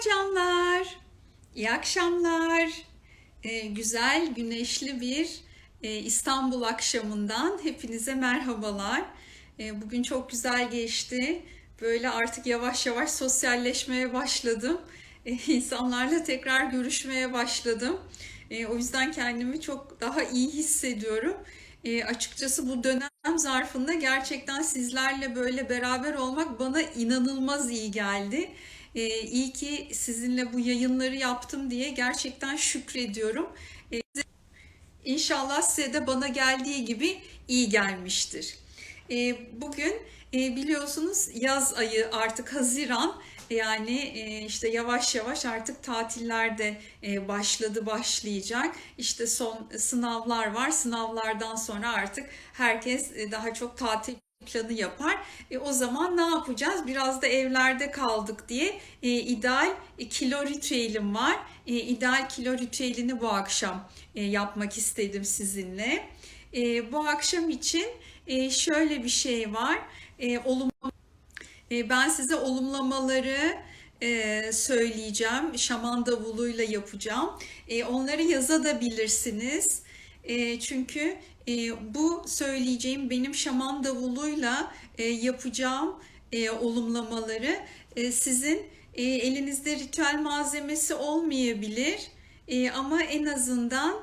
canlar. İyi akşamlar. Ee, güzel, güneşli bir e, İstanbul akşamından hepinize merhabalar. Ee, bugün çok güzel geçti. Böyle artık yavaş yavaş sosyalleşmeye başladım. Ee, insanlarla tekrar görüşmeye başladım. Ee, o yüzden kendimi çok daha iyi hissediyorum. Ee, açıkçası bu dönem zarfında gerçekten sizlerle böyle beraber olmak bana inanılmaz iyi geldi. Ee, iyi ki sizinle bu yayınları yaptım diye gerçekten şükrediyorum. Ee, İnşallah size de bana geldiği gibi iyi gelmiştir. Ee, bugün e, biliyorsunuz yaz ayı artık Haziran yani e, işte yavaş yavaş artık tatiller de e, başladı başlayacak. İşte son sınavlar var. Sınavlardan sonra artık herkes e, daha çok tatil planı yapar. E, o zaman ne yapacağız? Biraz da evlerde kaldık diye e, ideal e, kilo ritüelim var. E, ideal kilo ritüelini bu akşam e, yapmak istedim sizinle. E, bu akşam için e, şöyle bir şey var. E, olumlu e, Ben size olumlamaları e, söyleyeceğim. Şaman davuluyla yapacağım. E, Onları yazabilirsiniz. E, Çünkü e, bu söyleyeceğim benim şaman davuluyla e, yapacağım e, olumlamaları e, sizin e, elinizde ritüel malzemesi olmayabilir. E, Ama en azından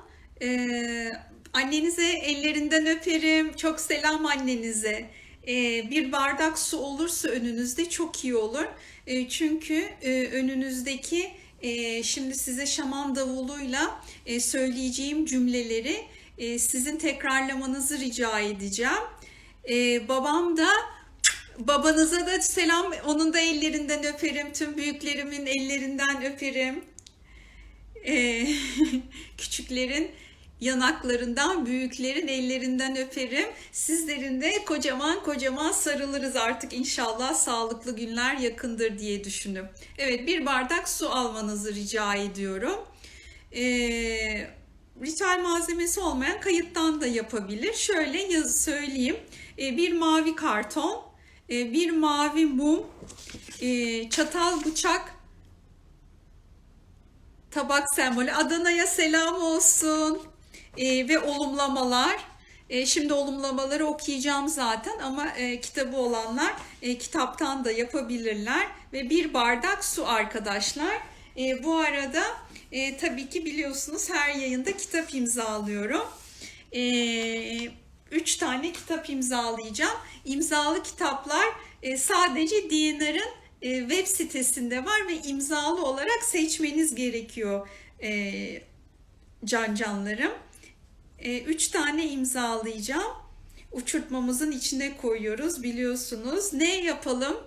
e, annenize ellerinden öperim. Çok selam annenize. E, bir bardak su olursa önünüzde çok iyi olur. E, çünkü e, önünüzdeki e, şimdi size şaman davuluyla e, söyleyeceğim cümleleri e, sizin tekrarlamanızı rica edeceğim. E, babam da babanıza da selam, onun da ellerinden öperim. Tüm büyüklerimin ellerinden öperim. E, küçüklerin yanaklarından, büyüklerin ellerinden öperim. Sizlerin de kocaman kocaman sarılırız artık inşallah sağlıklı günler yakındır diye düşündüm. Evet bir bardak su almanızı rica ediyorum. Ee, ritüel malzemesi olmayan kayıttan da yapabilir. Şöyle yazı söyleyeyim. Ee, bir mavi karton, e, bir mavi mum, e, çatal bıçak, tabak sembolü. Adana'ya selam olsun e, ve olumlamalar. E, şimdi olumlamaları okuyacağım zaten ama e, kitabı olanlar e, kitaptan da yapabilirler. Ve bir bardak su arkadaşlar. E, bu arada e, tabii ki biliyorsunuz her yayında kitap imzalıyorum. E, üç tane kitap imzalayacağım. İmzalı kitaplar e, sadece DNR'ın e, web sitesinde var ve imzalı olarak seçmeniz gerekiyor e, can canlarım. E, üç tane imzalayacağım. Uçurtmamızın içine koyuyoruz biliyorsunuz. Ne yapalım?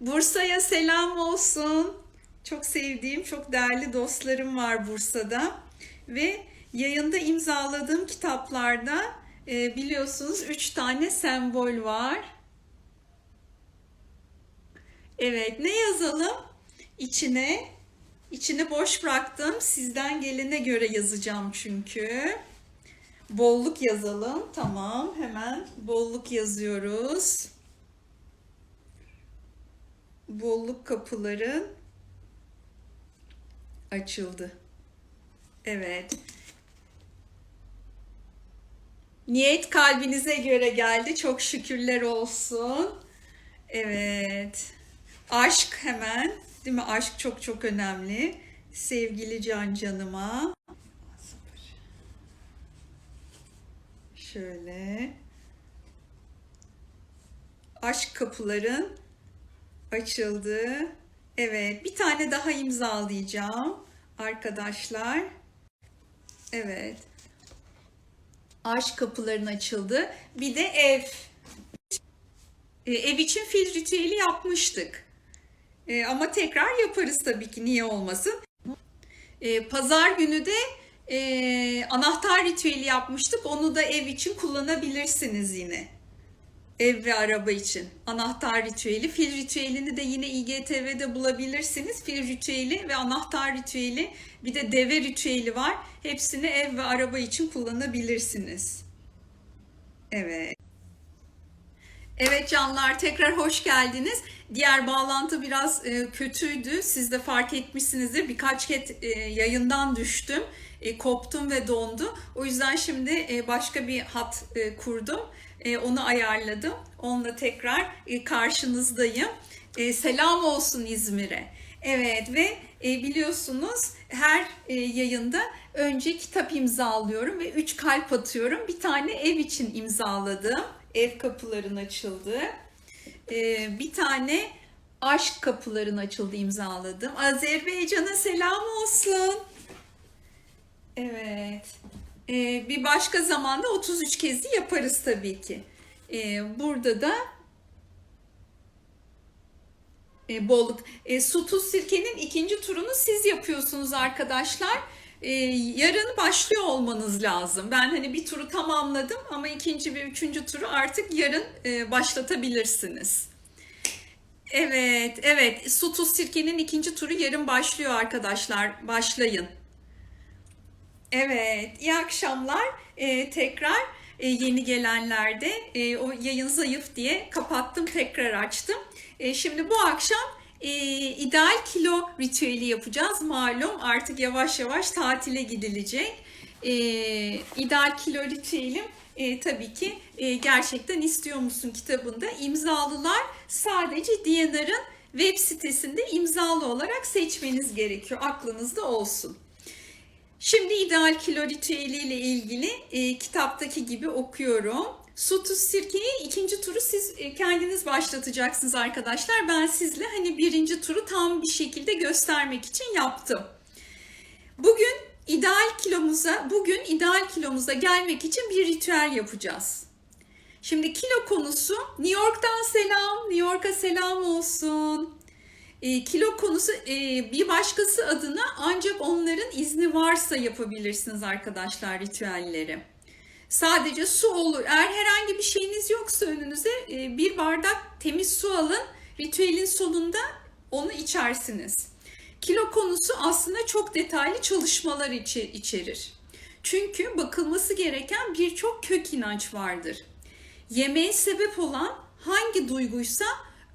Bursa'ya selam olsun. Çok sevdiğim, çok değerli dostlarım var Bursa'da. Ve yayında imzaladığım kitaplarda e, biliyorsunuz üç tane sembol var. Evet, ne yazalım? İçine, içini boş bıraktım. Sizden gelene göre yazacağım çünkü. Bolluk yazalım. Tamam, hemen bolluk yazıyoruz. Bolluk kapıların açıldı. Evet. Niyet kalbinize göre geldi. Çok şükürler olsun. Evet. Aşk hemen. Değil mi? Aşk çok çok önemli. Sevgili can canıma. Şöyle. Aşk kapıların açıldı. Evet, bir tane daha imzalayacağım arkadaşlar. Evet. Aşk kapıların açıldı. Bir de ev. E, ev için fil ritüeli yapmıştık. E, ama tekrar yaparız tabii ki niye olmasın. E, pazar günü de e, anahtar ritüeli yapmıştık. Onu da ev için kullanabilirsiniz yine. Ev ve araba için. Anahtar ritüeli. Fil ritüelini de yine İGTV'de bulabilirsiniz. Fil ritüeli ve anahtar ritüeli. Bir de deve ritüeli var. Hepsini ev ve araba için kullanabilirsiniz. Evet. Evet canlar tekrar hoş geldiniz. Diğer bağlantı biraz e, kötüydü. Siz de fark etmişsinizdir. Birkaç kez e, yayından düştüm. E, koptum ve dondu. O yüzden şimdi e, başka bir hat e, kurdum. E, onu ayarladım. Onunla tekrar e, karşınızdayım. E, selam olsun İzmir'e. Evet ve biliyorsunuz her yayında önce kitap imzalıyorum ve 3 kalp atıyorum. Bir tane ev için imzaladım. Ev kapıların açıldı. Bir tane aşk kapıların açıldı imzaladım. Azerbaycan'a selam olsun. Evet. E, bir başka zamanda 33 kezi yaparız tabii ki. E, burada da e, bolluk. E, su tuz sirkenin ikinci turunu siz yapıyorsunuz arkadaşlar. E, yarın başlıyor olmanız lazım. Ben hani bir turu tamamladım ama ikinci ve üçüncü turu artık yarın e, başlatabilirsiniz. Evet, evet. Su tuz sirkenin ikinci turu yarın başlıyor arkadaşlar. Başlayın. Evet, iyi akşamlar. E, tekrar e, yeni gelenlerde e, o yayın zayıf diye kapattım, tekrar açtım. E, şimdi bu akşam e, ideal kilo ritüeli yapacağız. Malum artık yavaş yavaş tatile gidilecek. E, ideal kilo ritüelim e, tabii ki e, gerçekten istiyor musun kitabında imzalılar sadece DNR'ın web sitesinde imzalı olarak seçmeniz gerekiyor. Aklınızda olsun. Şimdi ideal kilo ritüeli ile ilgili e, kitaptaki gibi okuyorum. Su tuz sirkeyi ikinci turu siz e, kendiniz başlatacaksınız arkadaşlar. Ben sizle hani birinci turu tam bir şekilde göstermek için yaptım. Bugün ideal kilomuza, bugün ideal kilomuza gelmek için bir ritüel yapacağız. Şimdi kilo konusu New York'tan selam, New York'a selam olsun. E, kilo konusu e, bir başkası adına ancak onların izni varsa yapabilirsiniz arkadaşlar ritüelleri. Sadece su olur. Eğer herhangi bir şeyiniz yoksa önünüze e, bir bardak temiz su alın. Ritüelin sonunda onu içersiniz. Kilo konusu aslında çok detaylı çalışmalar içerir. Çünkü bakılması gereken birçok kök inanç vardır. Yemeğe sebep olan hangi duyguysa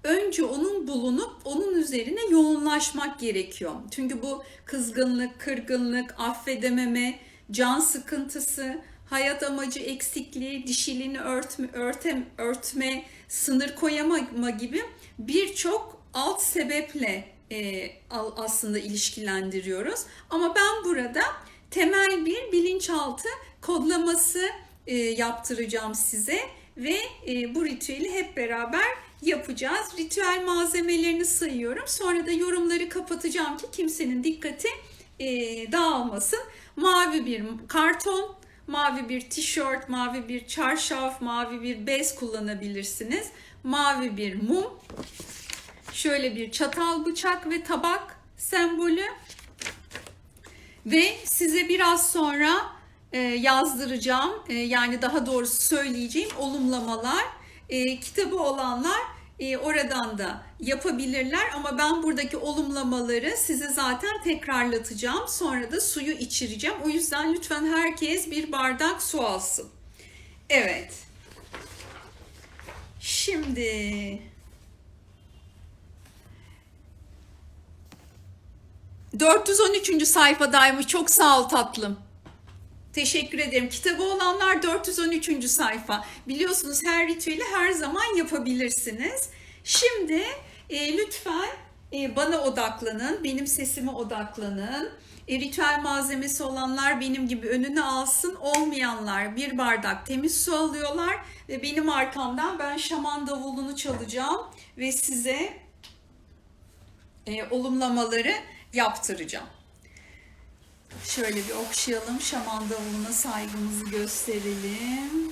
önce onun bulunup onun üzerine yoğunlaşmak gerekiyor. Çünkü bu kızgınlık, kırgınlık, affedememe, can sıkıntısı, hayat amacı eksikliği, dişiliğini örtme, örtem, örtme, sınır koyamama gibi birçok alt sebeple e, aslında ilişkilendiriyoruz. Ama ben burada temel bir bilinçaltı kodlaması e, yaptıracağım size ve e, bu ritüeli hep beraber yapacağız. Ritüel malzemelerini sayıyorum. Sonra da yorumları kapatacağım ki kimsenin dikkati e, dağılmasın. Mavi bir karton, mavi bir tişört, mavi bir çarşaf, mavi bir bez kullanabilirsiniz. Mavi bir mum, şöyle bir çatal, bıçak ve tabak sembolü. Ve size biraz sonra e, yazdıracağım, e, yani daha doğrusu söyleyeceğim olumlamalar e, kitabı olanlar e, oradan da yapabilirler ama ben buradaki olumlamaları size zaten tekrarlatacağım. Sonra da suyu içireceğim. O yüzden lütfen herkes bir bardak su alsın. Evet. Şimdi 413. sayfadaymış. Çok sağ ol tatlım. Teşekkür ederim. Kitabı olanlar 413. sayfa. Biliyorsunuz her ritüeli her zaman yapabilirsiniz. Şimdi e, lütfen e, bana odaklanın, benim sesime odaklanın. E, ritüel malzemesi olanlar benim gibi önüne alsın, olmayanlar bir bardak temiz su alıyorlar ve benim arkamdan ben şaman davulunu çalacağım ve size e, olumlamaları yaptıracağım. Şöyle bir okşayalım. Şaman davuluna saygımızı gösterelim.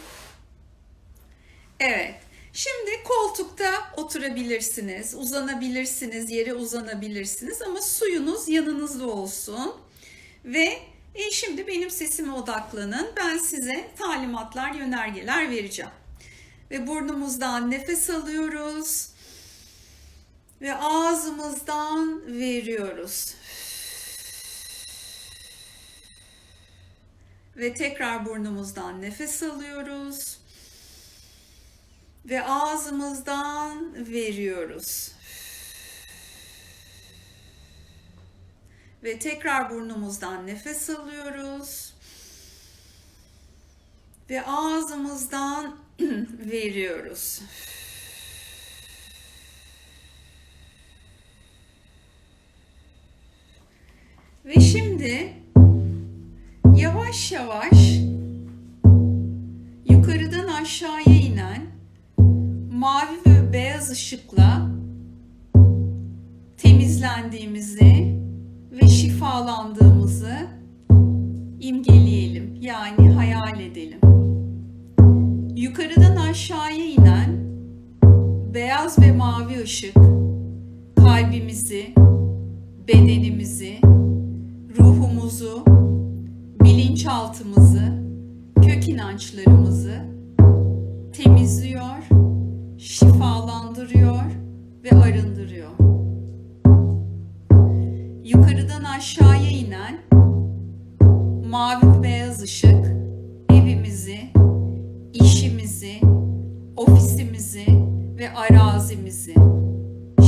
Evet. Şimdi koltukta oturabilirsiniz, uzanabilirsiniz, yere uzanabilirsiniz ama suyunuz yanınızda olsun. Ve e şimdi benim sesime odaklanın. Ben size talimatlar, yönergeler vereceğim. Ve burnumuzdan nefes alıyoruz ve ağzımızdan veriyoruz. Ve tekrar burnumuzdan nefes alıyoruz. ve ağzımızdan veriyoruz. Ve tekrar burnumuzdan nefes alıyoruz. Ve ağzımızdan veriyoruz. Ve şimdi yavaş yavaş yukarıdan aşağıya inen mavi ve beyaz ışıkla temizlendiğimizi ve şifalandığımızı imgeleyelim. Yani hayal edelim. Yukarıdan aşağıya inen beyaz ve mavi ışık kalbimizi, bedenimizi, ruhumuzu, bilinçaltımızı, kök inançlarımızı temizliyor, şifalandırıyor ve arındırıyor. Yukarıdan aşağıya inen mavi beyaz ışık evimizi, işimizi, ofisimizi ve arazimizi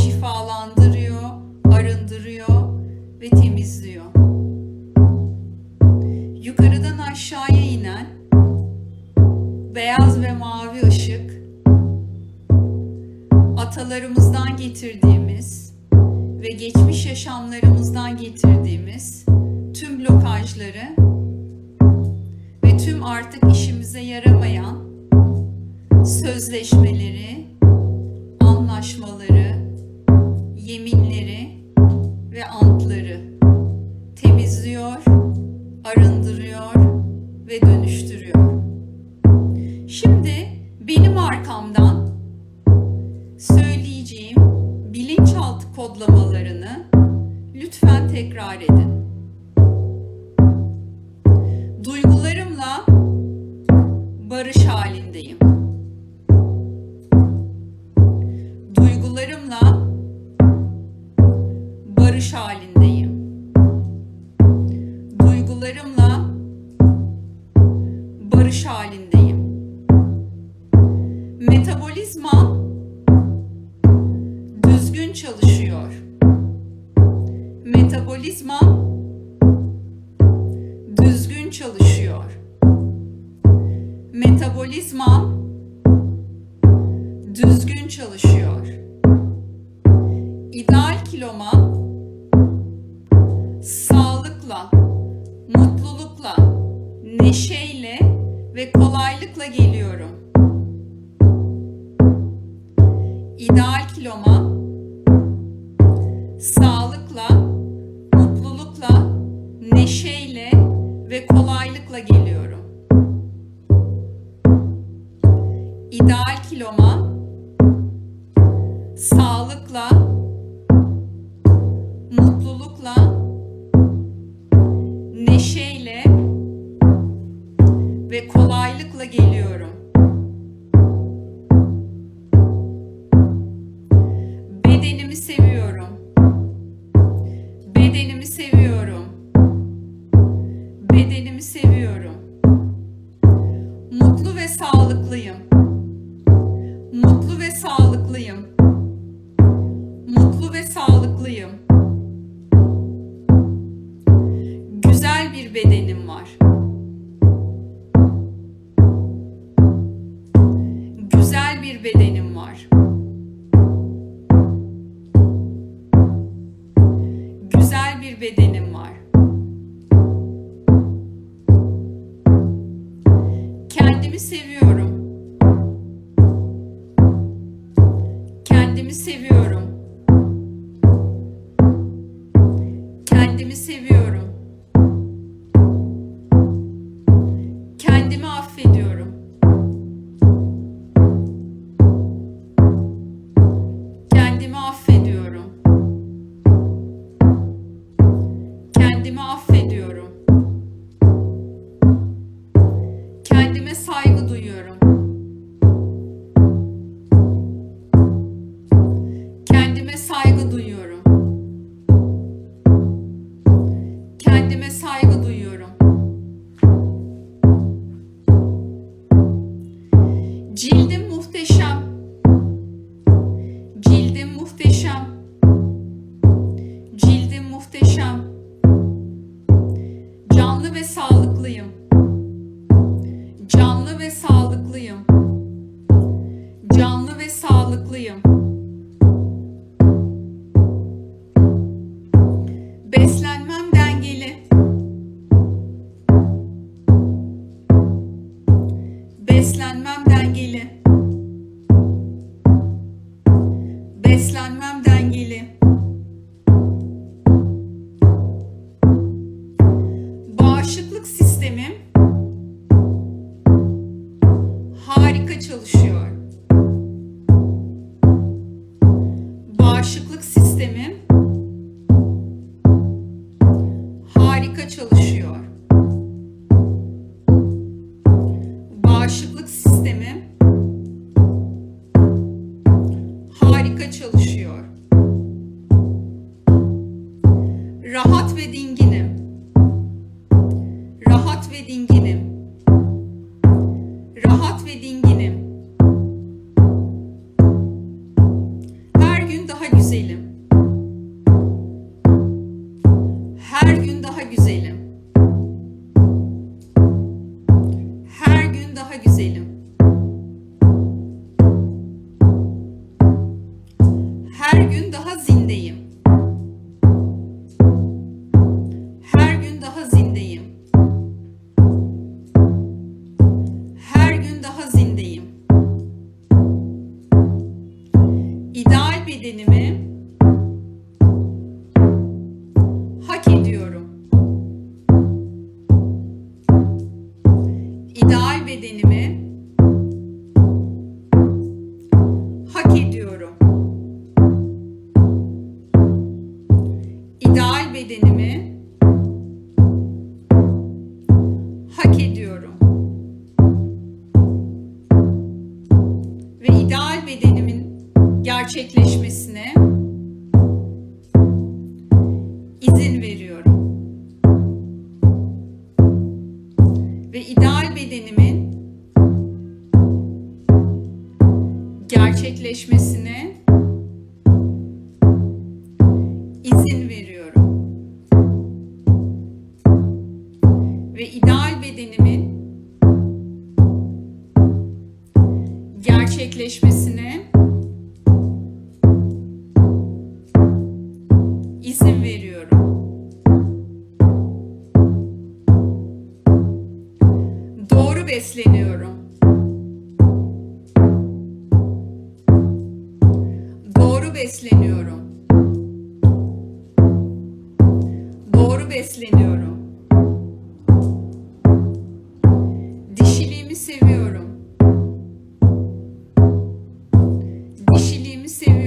şifalandırıyor, arındırıyor ve temizliyor. Yukarıdan aşağıya inen beyaz ve mavi ışık atalarımızdan getirdiğimiz ve geçmiş yaşamlarımızdan getirdiğimiz tüm blokajları ve tüm artık işimize yaramayan sözleşmeleri, anlaşmaları, yeminleri kodlamalarını lütfen tekrar edin. Metabolizma düzgün çalışıyor. Metabolizma düzgün çalışıyor. İdeal kiloma sağlıkla, mutlulukla, neşeyle ve kolaylıkla geliyorum. İdeal kiloma kolaylıkla geliyorum. İdeal kiloma sağlıkla, mutlulukla, neşeyle ve kolaylıkla geliyorum. Bedenim var. Güzel bir bedenim var. Güzel bir bedenim var. Kendimi seviyorum. Kendimi seviyorum. Kendimi seviyorum. Kendime saygı duyuyorum. Daha güzelim. Her gün daha güzelim. Hak ediyorum. Ve ideal bedenimin gerçekleşmesine izin veriyorum. Ve ideal bedenimin gerçekleşmesine gerçekleşmesine izin veriyorum. Doğru besleniyorum. Doğru besleniyorum. Doğru besleniyorum. Dişiliğimi seviyorum. Dişiliğimi seviyorum.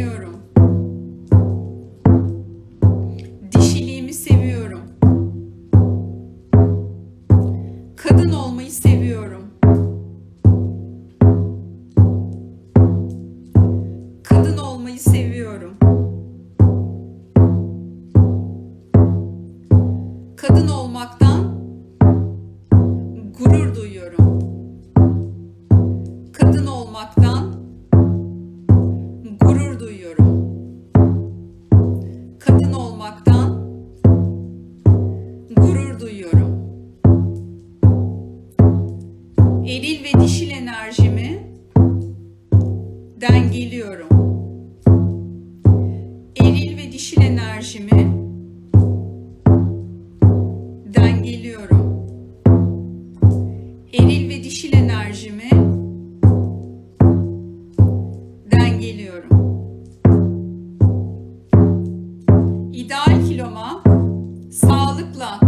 Enerjimi dengeliyorum. Eril ve dişil enerjimi dengeliyorum. İdeal kiloma sağlıkla,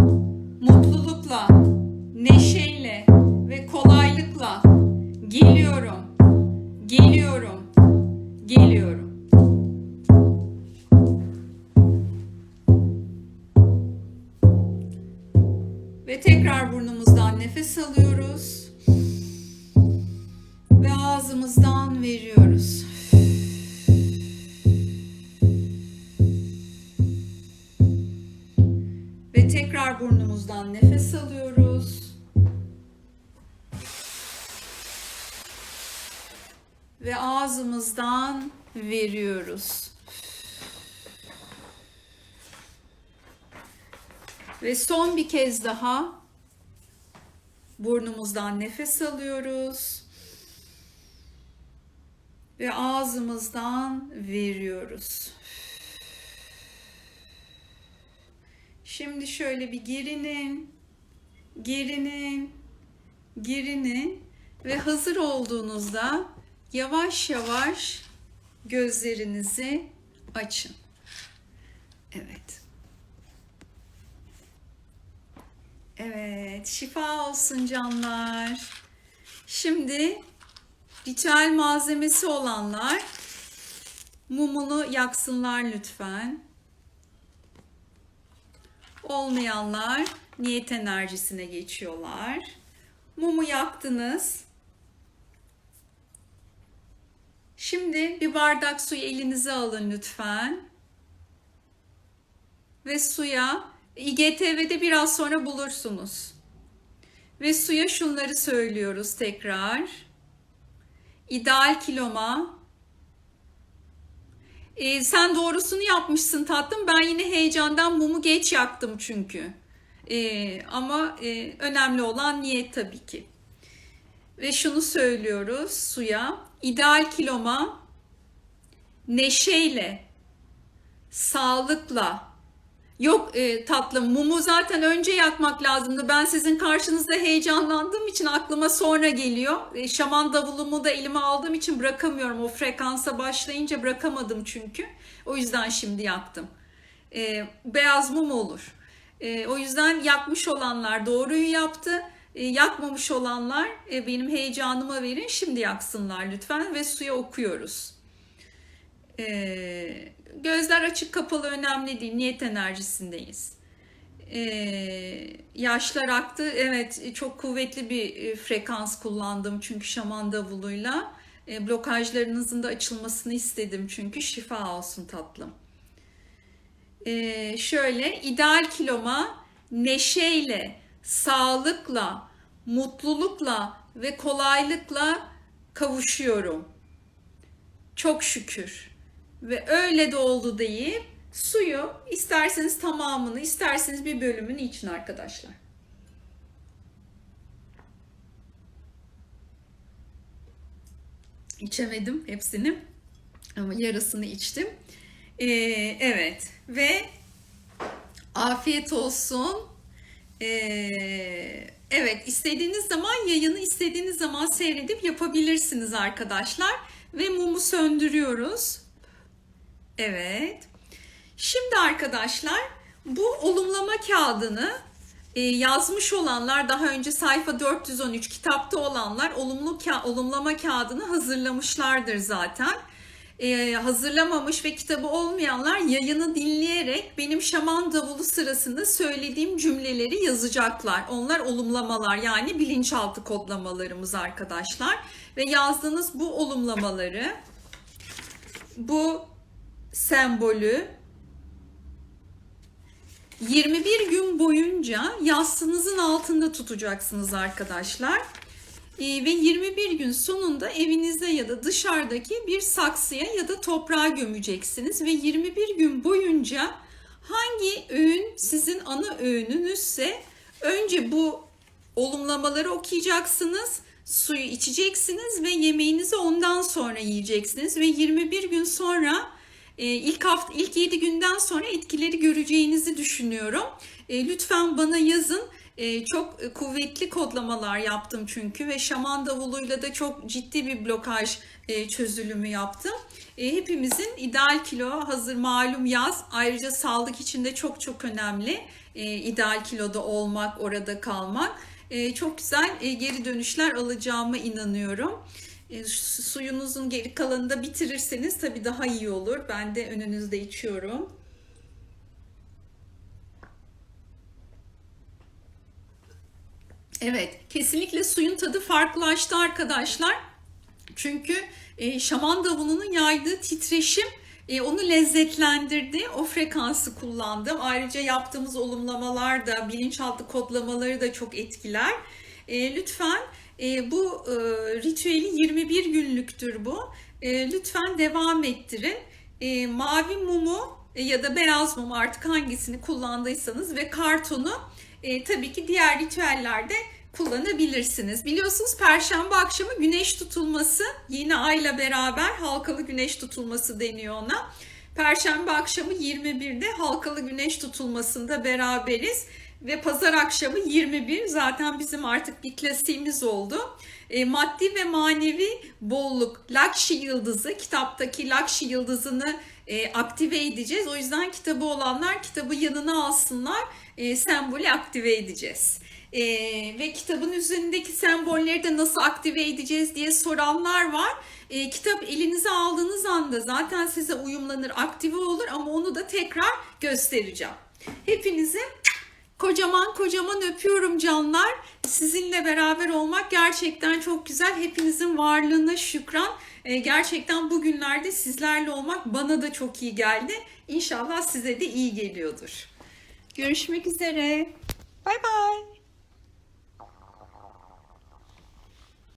Ve tekrar burnumuzdan nefes alıyoruz. Ve ağzımızdan veriyoruz. Ve tekrar burnumuzdan nefes alıyoruz. Ve ağzımızdan veriyoruz. Ve son bir kez daha burnumuzdan nefes alıyoruz. ve ağzımızdan veriyoruz. Şimdi şöyle bir gerinin, gerinin, gerinin ve hazır olduğunuzda yavaş yavaş gözlerinizi açın. Evet. Evet, şifa olsun canlar. Şimdi ritüel malzemesi olanlar mumunu yaksınlar lütfen. Olmayanlar niyet enerjisine geçiyorlar. Mumu yaktınız. Şimdi bir bardak suyu elinize alın lütfen. Ve suya İGTV'de biraz sonra bulursunuz. Ve suya şunları söylüyoruz tekrar. İdeal kiloma. Ee, sen doğrusunu yapmışsın tatlım. Ben yine heyecandan mumu geç yaktım çünkü. Ee, ama e, önemli olan niyet tabii ki. Ve şunu söylüyoruz suya. İdeal kiloma neşeyle, sağlıkla, Yok e, tatlım mumu zaten önce yakmak lazımdı. Ben sizin karşınızda heyecanlandığım için aklıma sonra geliyor. E, şaman davulumu da elime aldığım için bırakamıyorum. O frekansa başlayınca bırakamadım çünkü. O yüzden şimdi yaktım. E, beyaz mum olur. E, o yüzden yakmış olanlar doğruyu yaptı. E, yakmamış olanlar e, benim heyecanıma verin şimdi yaksınlar lütfen ve suya okuyoruz. Ee, gözler açık kapalı önemli değil. Niyet enerjisindeyiz. Ee, yaşlar aktı. Evet çok kuvvetli bir e, frekans kullandım çünkü şaman davuluyla. E, blokajlarınızın da açılmasını istedim çünkü şifa olsun tatlım. Ee, şöyle ideal kiloma neşeyle, sağlıkla, mutlulukla ve kolaylıkla kavuşuyorum. Çok şükür ve öyle de oldu deyip suyu isterseniz tamamını isterseniz bir bölümünü için arkadaşlar. İçemedim hepsini ama yarısını içtim. Ee, evet ve afiyet olsun. Ee, evet istediğiniz zaman yayını istediğiniz zaman seyredip yapabilirsiniz arkadaşlar. Ve mumu söndürüyoruz. Evet. Şimdi arkadaşlar bu olumlama kağıdını e, yazmış olanlar daha önce sayfa 413 kitapta olanlar olumlu ka olumlama kağıdını hazırlamışlardır zaten. Ee, hazırlamamış ve kitabı olmayanlar yayını dinleyerek benim şaman davulu sırasında söylediğim cümleleri yazacaklar. Onlar olumlamalar yani bilinçaltı kodlamalarımız arkadaşlar. Ve yazdığınız bu olumlamaları bu sembolü 21 gün boyunca yastığınızın altında tutacaksınız arkadaşlar. Ee, ve 21 gün sonunda evinizde ya da dışarıdaki bir saksıya ya da toprağa gömeceksiniz ve 21 gün boyunca hangi öğün sizin ana öğününüzse önce bu olumlamaları okuyacaksınız, suyu içeceksiniz ve yemeğinizi ondan sonra yiyeceksiniz ve 21 gün sonra ilk hafta ilk 7 günden sonra etkileri göreceğinizi düşünüyorum. E, lütfen bana yazın. E, çok kuvvetli kodlamalar yaptım çünkü ve şaman davuluyla da çok ciddi bir blokaj e, çözülümü yaptım. E, hepimizin ideal kilo hazır malum yaz ayrıca sağlık için de çok çok önemli. E, ideal kiloda olmak, orada kalmak. E, çok güzel e, geri dönüşler alacağıma inanıyorum. E, suyunuzun geri kalanını da bitirirseniz tabii daha iyi olur. Ben de önünüzde içiyorum. Evet, kesinlikle suyun tadı farklılaştı arkadaşlar. Çünkü e, şaman davulunun yaydığı titreşim e, onu lezzetlendirdi. O frekansı kullandım. Ayrıca yaptığımız olumlamalar da, bilinçaltı kodlamaları da çok etkiler. E, lütfen e, bu e, ritüeli 21 günlüktür bu. E, lütfen devam ettirin. E, mavi mumu e, ya da beyaz mum artık hangisini kullandıysanız ve kartonu e, tabii ki diğer ritüellerde kullanabilirsiniz. Biliyorsunuz perşembe akşamı güneş tutulması yeni ayla beraber halkalı güneş tutulması deniyor ona. Perşembe akşamı 21'de halkalı güneş tutulmasında beraberiz ve pazar akşamı 21 zaten bizim artık bir klasiğimiz oldu. E, maddi ve manevi bolluk, Lakşi yıldızı, kitaptaki Lakşi yıldızını e, aktive edeceğiz. O yüzden kitabı olanlar kitabı yanına alsınlar. E, sembolü aktive edeceğiz. E, ve kitabın üzerindeki sembolleri de nasıl aktive edeceğiz diye soranlar var. E, kitap elinize aldığınız anda zaten size uyumlanır, aktive olur ama onu da tekrar göstereceğim. Hepinizi kocaman kocaman öpüyorum canlar. Sizinle beraber olmak gerçekten çok güzel. Hepinizin varlığına şükran. E, gerçekten bugünlerde sizlerle olmak bana da çok iyi geldi. İnşallah size de iyi geliyordur. Görüşmek üzere. Bay bay.